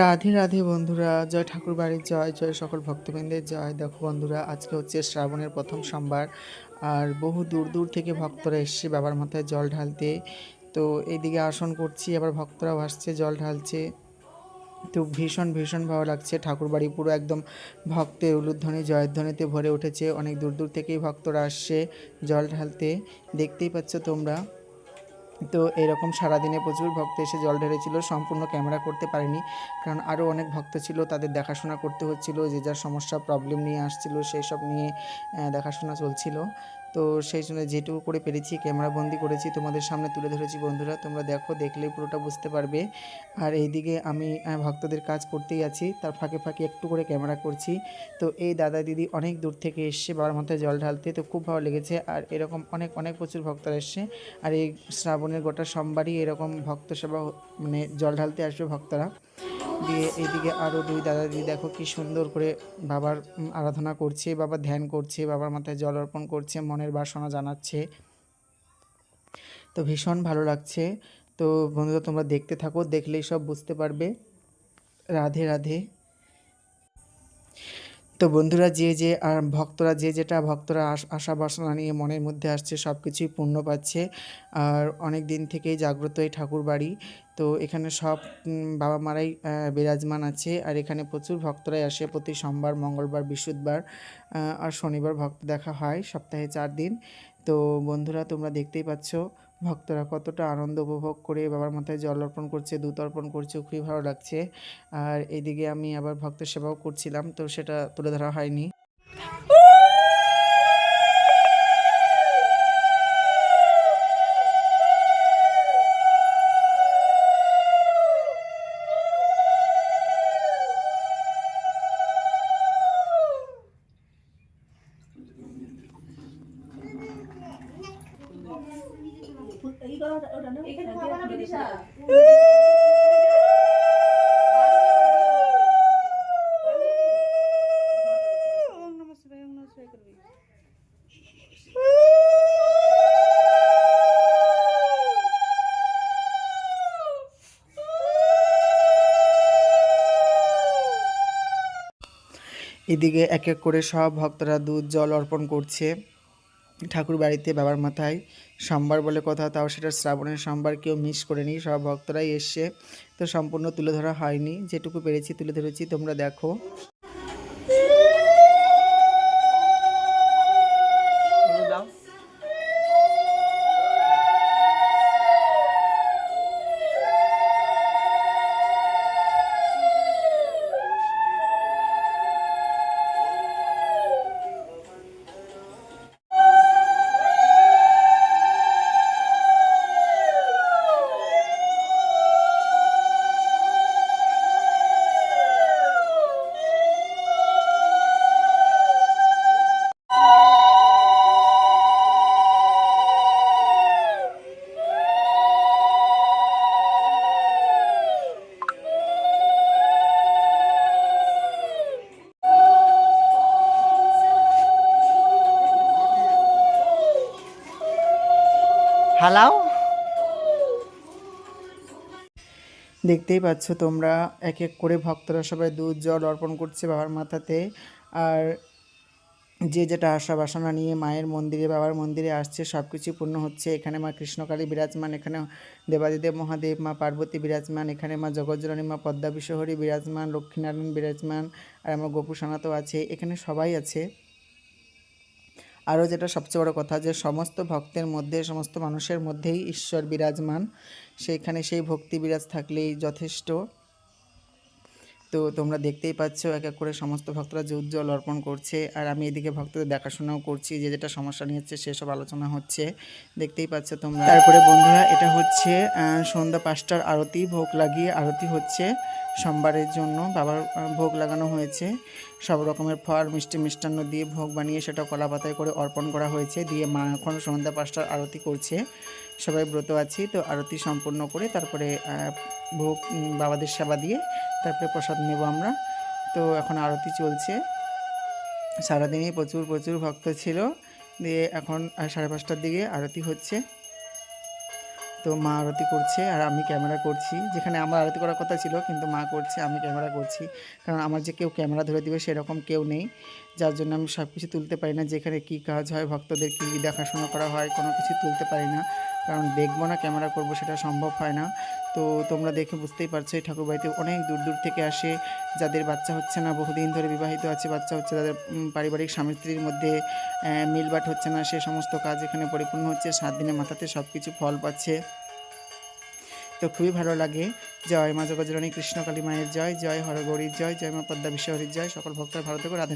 রাধে রাধে বন্ধুরা, জয় ঠাকুর বাড়ির জয় জয় সকল ভক্তবৃন্দের জয়। দেখো বন্ধুরা, আজকে হচ্ছে শ্রাবণের প্রথম সোমবার, আর বহু দূর দূর থেকে ভক্তরা এসছে বাবার মাথায় জল ঢালতে। তো এইদিকে আসন করছি, আবার ভক্তরাও আসছে জল ঢালছে। তো ভীষণ ভীষণ ভালো লাগছে ঠাকুর বাড়ি পুরো একদম ভক্তের উলুধ্বনি জয়ধ্বনিতে ভরে উঠেছে। অনেক দূর দূর থেকেই ভক্তরা আসছে জল ঢালতে। দেখতেই পাচ্ছ তোমরা। তো এরকম সারাদিনে প্রচুর ভক্ত এসে জল ঢেলেছিল, সম্পূর্ণ ক্যামেরা করতে পারেনি। কারণ আরও অনেক ভক্ত ছিল, তাদের দেখাশোনা করতে হচ্ছিল, যে যার সমস্যা প্রবলেম নিয়ে আসছিল সেই সব নিয়ে দেখাশোনা চলছিল। তো সেই জন্য যেটুকু করে পেরেছি, ক্যামেরা বন্দি করেছি, তোমাদের সামনে তুলে ধরেছি বন্ধুরা। তোমরা দেখো, দেখলেই পুরোটা বুঝতে পারবে। আর এইদিকে আমি ভক্তদের কাজ করতেই আছি, তার ফাঁকে ফাঁকে একটু করে ক্যামেরা করছি। তো এই দাদা দিদি অনেক দূর থেকে এসছে বাবার মাথায় জল ঢালতে, তো খুব ভালো লেগেছে। আর এরকম অনেক অনেক প্রচুর ভক্তরা এসছে। আর এই শ্রাবণের গোটা সোমবারই এরকম ভক্ত সেবা মানে জল ঢালতে আসবে ভক্তরা। দিয়ে এদিকে আরও দুই দাদা দিদি দেখো কি সুন্দর করে বাবার আরাধনা করছে, বাবা ধ্যান করছে, বাবার মাথায় জল অর্পণ করছে, মনের বাসনা জানাচ্ছে। তো ভীষণ ভালো লাগছে। তো বন্ধুরা, তোমরা দেখতে থাকো, দেখলেই সব বুঝতে পারবে। রাধে রাধে। তো বন্ধুরা যে যে, আর ভক্তরা যে যেটা ভক্তরা আশ- বাসনা নিয়ে মনের মধ্যে আসছে সব কিছুই পূর্ণ পাচ্ছে। আর অনেক দিন থেকেই জাগ্রত এই ঠাকুর বাড়ি। তো এখানে সব বাবা মারাই বিরাজমান আছে। আর এখানে প্রচুর ভক্তরাই আসে। প্রতি সোমবার, মঙ্গলবার, বৃহস্পতিবার আর শনিবার ভক্ত দেখা হয় সপ্তাহে চার দিন। তো বন্ধুরা তোমরা দেখতেই পাচ্ছ ভক্তরা কতটা আনন্দ উপভোগ করে বাবার মাথায় জল অর্পণ করছে, দুধ অর্পণ করছে, খুবই ভালো লাগছে। আর এদিকে আমি আবার ভক্ত সেবাও করছিলাম, তো সেটা তুলে ধরা হয়নি। এদিকে এক এক করে সব ভক্তরা দুধ জল অর্পণ করছে। ঠাকুর বাড়িতে বাবার মাথায় সোমবার বলে কথা, তাও সেটা শ্রাবণের সোমবার কেউ মিস করেনি, সব ভক্তরাই এসছে। তো সম্পূর্ণ তুলে ধরা হয়নি। যেটুকু পেরেছি তুলে ধরেছি, তোমরা দেখো। হালাও দেখতেই পাচ্ছ তোমরা, এক এক করে ভক্তরা সবাই দুধ, জল অর্পণ করছে বাবার মাথাতে। আর যে যেটা আশা বাসনা নিয়ে মায়ের মন্দিরে, বাবার মন্দিরে আসছে সব কিছু পূর্ণ হচ্ছে। এখানে মা কৃষ্ণকালী বিরাজমান, এখানে দেবাদিদেব মহাদেব, মা পার্বতী বিরাজমান, এখানে মা জগজ্জননী, মা পদ্মা বিশ্বহরী বিরাজমান, লক্ষ্মীনারায়ণ বিরাজমান, আর আমার গোপু সনাতও আছে। এখানে সবাই আছে। আরও যেটা সবচেয়ে বড় কথা যে সমস্ত ভক্তের মধ্যে, সমস্ত মানুষের মধ্যেই ঈশ্বর বিরাজমান। সেইখানে সেই ভক্তি বিরাজ থাকলেই যথেষ্ট। তো তোমরা দেখতেই পাচ্ছ, এক এক করে সমস্ত ভক্তরা যে উজ্জ্বল অর্পণ করছে। আর আমি এদিকে ভক্তদের দেখাশোনাও করছি, যে যেটা সমস্যা নিয়ে হচ্ছে সেসব আলোচনা হচ্ছে। দেখতেই পাচ্ছ তোমরা। তারপরে বন্ধুরা, এটা হচ্ছে সন্ধ্যা পাঁচটার আরতি, ভোগ লাগিয়ে আরতি হচ্ছে সোমবারের জন্য। বাবার ভোগ লাগানো হয়েছে। সব রকমের ফল, মিষ্টি মিষ্টান্ন দিয়ে ভোগ বানিয়ে সেটা কলা পাতায় করে অর্পণ করা হয়েছে। দিয়ে মা এখন সন্ধ্যা পাঁচটার আরতি করছে। সবাই ব্রত আছি, তো আরতি সম্পূর্ণ করে তারপরে ভোগ বাবাদের সেবা দিয়ে তারপরে প্রসাদ নেব আমরা। তো এখন আরতি চলছে। সারাদিনই প্রচুর প্রচুর ভক্ত ছিল। দিয়ে এখন সাড়ে পাঁচটার দিকে আরতি হচ্ছে। তো মা আরতি করছে আর আমি ক্যামেরা করছি। যেখানে আমার আরতি করার কথা ছিল, কিন্তু মা করছে, আমি ক্যামেরা করছি। কারণ আমার যে কেউ ক্যামেরা ধরে দিবে, সেরকম কেউ নেই। যার জন্য আমি সব কিছু তুলতে পারি না। যেখানে কী কাজ হয়, ভক্তদের কী দেখাশোনা করা হয়, কোনো কিছু তুলতে পারি না। কারণ দেখব না, ক্যামেরা করব সেটা সম্ভব হয় না। তো তোমরা দেখে বুঝতেই পারছ, এই ঠাকুরবাড়িতে অনেক দূর দূর থেকে আসে। যাদের বাচ্চা হচ্ছে না, বহুদিন ধরে বিবাহিত আছে, বাচ্চা হচ্ছে তাদের পারিবারিক স্বামী স্ত্রীর মধ্যে মিলবাট হচ্ছে না, সে সমস্ত কাজ এখানে পরিপূর্ণ হচ্ছে, সাত দিনের মাথাতে সব কিছু ফল পাচ্ছে। তো খুবই ভালো লাগে। জয় মা জগজরণী কৃষ্ণকালী মায়ের জয় জয় হরগৌরীর জয় জয় মা পদ্মা বিশ্বহরীর জয়। সকল ভক্তরা ভালো থেকো রাধে।